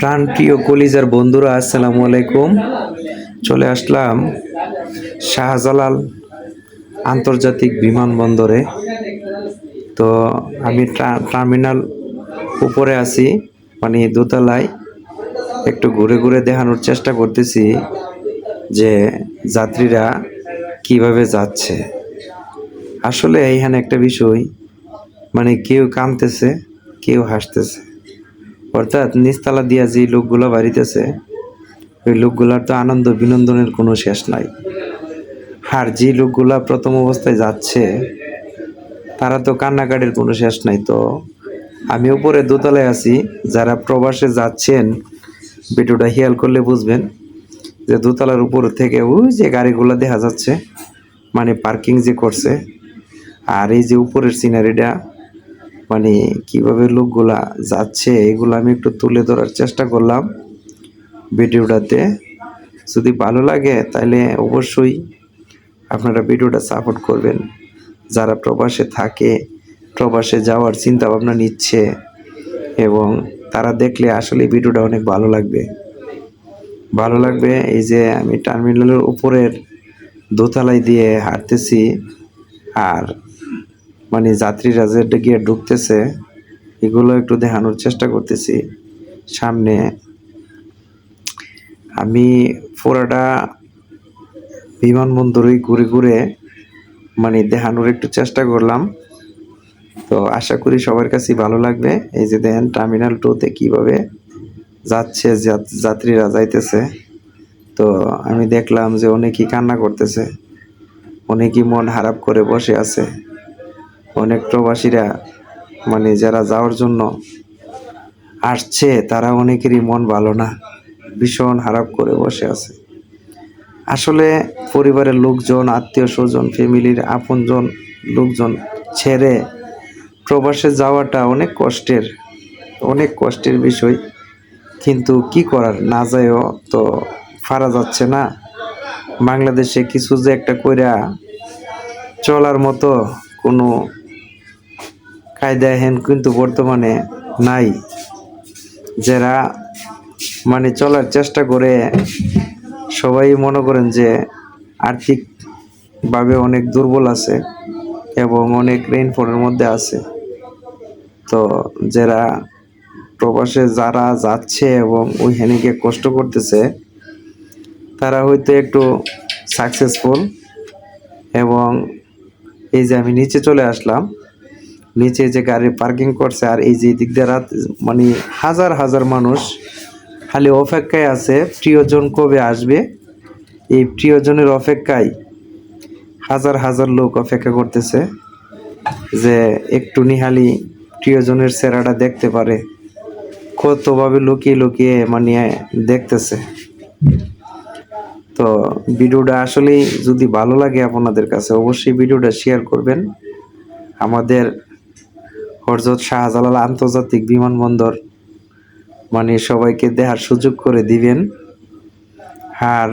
প্রাণপ্রিয় কলিজার বন্ধুরা, আসসালামু আলাইকুম। চলে আসলাম শাহজালাল আন্তর্জাতিক বিমানবন্দরে। তো আমি টার্মিনাল উপরে আছি মানে দোতলায়। একটু ঘুরে ঘুরে দেখানোর চেষ্টা করতেছি যে যাত্রীরা কীভাবে যাচ্ছে। আসলে এইখানে একটা বিষয় মানে কেউ কামতেছে কেউ হাসতেছে। অর্থাৎ নিচতলা দিয়া যে লোকগুলো বাড়িতেছে, ওই লোকগুলার তো আনন্দ বিনোদনের কোনো শেষ নাই। আর যে লোকগুলা প্রথম অবস্থায় যাচ্ছে, তারা তো কান্নাকাটির কোনো শেষ নাই তো। আমি উপরে দোতলায় আছি, যারা প্রবাসে যাচ্ছেন, ভিডিওটা খেয়াল করলে বুঝবেন যে দোতলার উপর থেকে ওই যে গাড়িগুলো দেখা যাচ্ছে মানে পার্কিং যে করছে, আর এই যে উপরের সিনারিটা মানে কীভাবে লোকগুলা যাচ্ছে, এগুলো আমি একটু তুলে ধরার চেষ্টা করলাম ভিডিওটাতে। যদি ভালো লাগে তাহলে অবশ্যই আপনারা ভিডিওটা সাপোর্ট করবেন। যারা প্রবাসে থাকে, প্রবাসে যাওয়ার চিন্তা ভাবনা নিচ্ছে এবং তারা দেখলে আসলে ভিডিওটা অনেক ভালো লাগবে। ভালো লাগবে এই যে আমি টার্মিনালের উপরের দোতলায় দিয়ে হাঁটতেছি আর মানে যাত্রীরা যে গিয়ে ঢুকতেছে, এগুলো একটু দেখানোর চেষ্টা করতেছি। সামনে আমি পুরাটা বিমানবন্দরে ঘুরে ঘুরে মানে দেখানোর একটু চেষ্টা করলাম। তো আশা করি সবার কাছেই ভালো লাগবে। এই যে দেখেন টার্মিনাল টুতে কীভাবে যাচ্ছে যাত্রীরা যাইতেছে। তো আমি দেখলাম যে অনেকেই কান্না করতেছে, অনেকেই মন খারাপ করে বসে আছে। অনেক প্রবাসীরা মানে যারা যাওয়ার জন্য আসছে, তারা অনেকেরই মন ভালো না, ভীষণ খারাপ করে বসে আছে। আসলে পরিবারের লোকজন, আত্মীয় স্বজন, ফ্যামিলির আপনজন, লোকজন ছেড়ে প্রবাসে যাওয়াটা অনেক কষ্টের অনেক কষ্টের বিষয়। কিন্তু কি করার? না যায়ও তো পারা যাচ্ছে না। বাংলাদেশে কিছু যে একটা কইরা চলার মতো কোনো কায়দা হেন কিন্তু বর্তমানে নাই। যারা মানে চলার চেষ্টা করে, সবাই মনে করেন যে আর্থিকভাবে অনেক দুর্বল আছে এবং অনেক রেইনফলের মধ্যে আছে। তো যারা প্রবাসে যারা যাচ্ছে এবং ওইখানে গিয়ে কষ্ট করতেছে, তারা হয়তো একটু সাকসেসফুল এবং এই যে আমি নিচে চলে আসলাম নিচে যে গাড়ি পার্কিং করছে আর এই যে দিক দিয়ে রাত মানে হাজার হাজার মানুষ খালি অপেক্ষায় আছে, প্রিয়জন কবে আসবে? এই প্রিয়জনের অপেক্ষায় হাজার হাজার লোক অপেক্ষা করতেছে যে একটু নিহালি প্রিয়জনের চেহারাটা দেখতে পারে। কতভাবে লুকিয়ে লুকিয়ে মানে দেখতেছে। তো ভিডিওটা আসলেই যদি ভালো লাগে আপনাদের কাছে, অবশ্যই ভিডিওটা শেয়ার করবেন। আমাদের হরজত শাহজালাল আন্তর্জাতিক বিমানবন্দর। মানে সবাইকে দেখার সুযোগ করে দিবেন। আর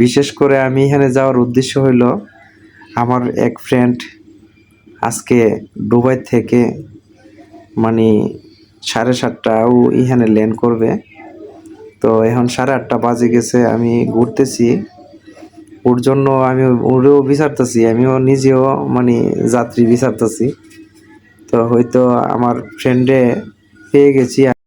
বিশেষ করে আমি এখানে যাওয়ার উদ্দেশ্য হইল, আমার এক ফ্রেন্ড আজকে দুবাই থেকে মানে সাড়ে সাতটাও এখানে ল্যান্ড করবে। তো এখন সাড়ে আটটা বাজে গেছে, আমি ঘুরতেছি। ওর জন্য আমি ওরেও বিচারতেছি, আমিও নিজেও মানে যাত্রী বিচারতেছি। তো হয়তো আমার ফ্রেন্ডে পেয়ে গেছি